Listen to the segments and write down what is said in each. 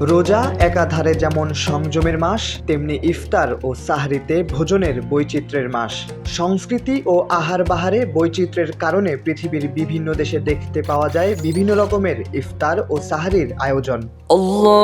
রোজা একাধারে যেমন সংযমের মাস, তেমনি ইফতার ও সাহরিতে ভোজনের বৈচিত্র্যের মাস। সংস্কৃতি ও আহার বাহারে বৈচিত্র্যের কারণে পৃথিবীর বিভিন্ন দেশে দেখতে পাওয়া যায় বিভিন্ন রকমের ইফতার ও সাহারির আয়োজন। আল্লাহ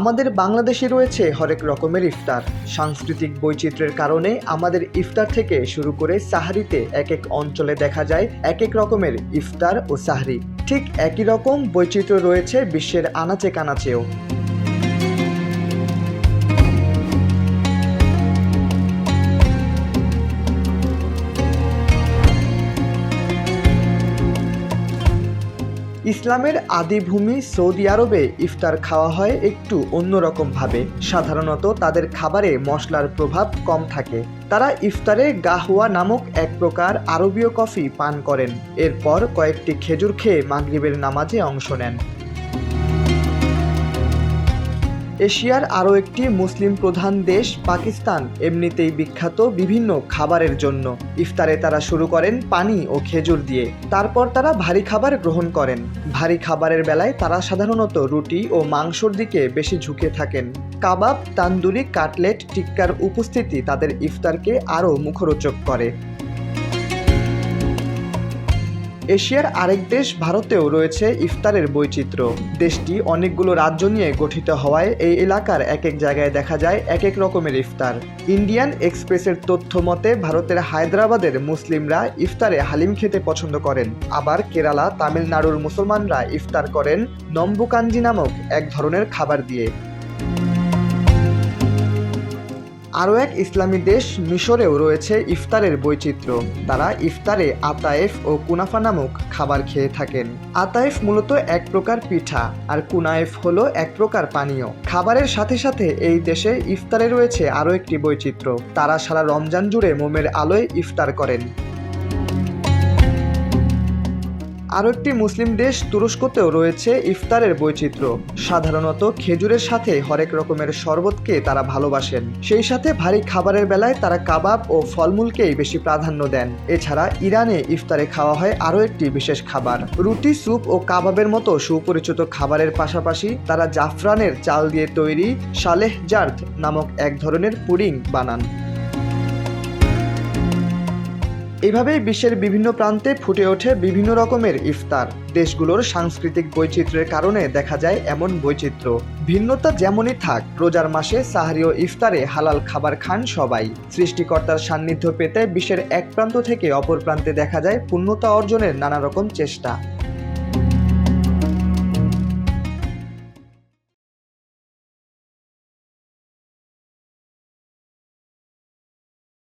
আমাদের বাংলাদেশে রয়েছে হরেক রকমের ইফতার। সাংস্কৃতিক বৈচিত্র্যের কারণে আমাদের ইফতার থেকে শুরু করে সাহারিতে এক এক অঞ্চলে দেখা যায় এক এক রকমের ইফতার ও সাহারি। ঠিক একই রকম বৈচিত্র্য রয়েছে বিশ্বের আনাচে কানাচেও। ইসলামের আদিভূমি সৌদি আরবে ইফতার খাওয়া হয় একটু অন্যরকমভাবে। সাধারণত তাদের খাবারে মশলার প্রভাব কম থাকে। তারা ইফতারে গাহুয়া নামক এক প্রকার আরবীয় কফি পান করেন। এরপর কয়েকটি খেজুর খেয়ে মাগরিবের নামাজে অংশ নেন। এশিয়ার আরও একটি মুসলিম প্রধান দেশ পাকিস্তান, এমনিতেই বিখ্যাত বিভিন্ন খাবারের জন্য। ইফতারে তারা শুরু করেন পানি ও খেজুর দিয়ে। তারপর তারা ভারী খাবার গ্রহণ করেন। ভারী খাবারের বেলায় তারা সাধারণত রুটি ও মাংসর দিকে বেশি ঝুঁকে থাকেন। কাবাব, তান্দুরি, কাটলেট, টিক্কার উপস্থিতি তাদের ইফতারকে আরও মুখরোচক করে। এশিয়ার আরেক দেশ ভারতেও রয়েছে ইফতারের বৈচিত্র্য। দেশটি অনেকগুলো রাজ্য নিয়ে গঠিত হওয়ায় এই এলাকার এক এক জায়গায় দেখা যায় এক এক রকমের ইফতার। ইন্ডিয়ান এক্সপ্রেসের তথ্য মতে, ভারতের হায়দ্রাবাদের মুসলিমরা ইফতারে হালিম খেতে পছন্দ করেন। আবার কেরালা, তামিলনাড়ুর মুসলমানরা ইফতার করেন নম্বুকাঞ্জি নামক এক ধরনের খাবার দিয়ে। আরও এক ইসলামী দেশ মিশরেও রয়েছে ইফতারের বৈচিত্র্য। তারা ইফতারে আতায়েফ ও কুনাফা নামক খাবার খেয়ে থাকেন। আতায়েফ মূলত এক প্রকার পিঠা, আর কুনায়েফ হল এক প্রকার পানীয়। খাবারের সাথে সাথে এই দেশে ইফতারে রয়েছে আরও একটি বৈচিত্র্য। তারা সারা রমজান জুড়ে মোমের আলোয় ইফতার করেন। আরও একটি মুসলিম দেশ তুরস্কতেও রয়েছে ইফতারের বৈচিত্র্য। সাধারণত খেজুরের সাথে হরেক রকমের শরবতকে তারা ভালোবাসেন। সেই সাথে ভারী খাবারের বেলায় তারা কাবাব ও ফলমূলকেই বেশি প্রাধান্য দেন। এছাড়া ইরানে ইফতারে খাওয়া হয় আরও একটি বিশেষ খাবার। রুটি, স্যুপ ও কাবাবের মতো সুপরিচিত খাবারের পাশাপাশি তারা জাফরানের চাল দিয়ে তৈরি সালেহ জার্দ নামক এক ধরনের পুডিং বানান। এভাবেই বিশ্বের বিভিন্ন প্রান্তে ফুটে ওঠে বিভিন্ন রকমের ইফতার। দেশগুলোর সাংস্কৃতিক বৈচিত্র্যের কারণে দেখা যায় এমন বৈচিত্র্য। ভিন্নতা যেমনই থাক, রোজার মাসে সাহারীয় ইফতারে হালাল খাবার খান সবাই। সৃষ্টিকর্তার সান্নিধ্য পেতে বিশ্বের এক প্রান্ত থেকে অপর প্রান্তে দেখা যায় পূর্ণতা অর্জনের নানা রকম চেষ্টা।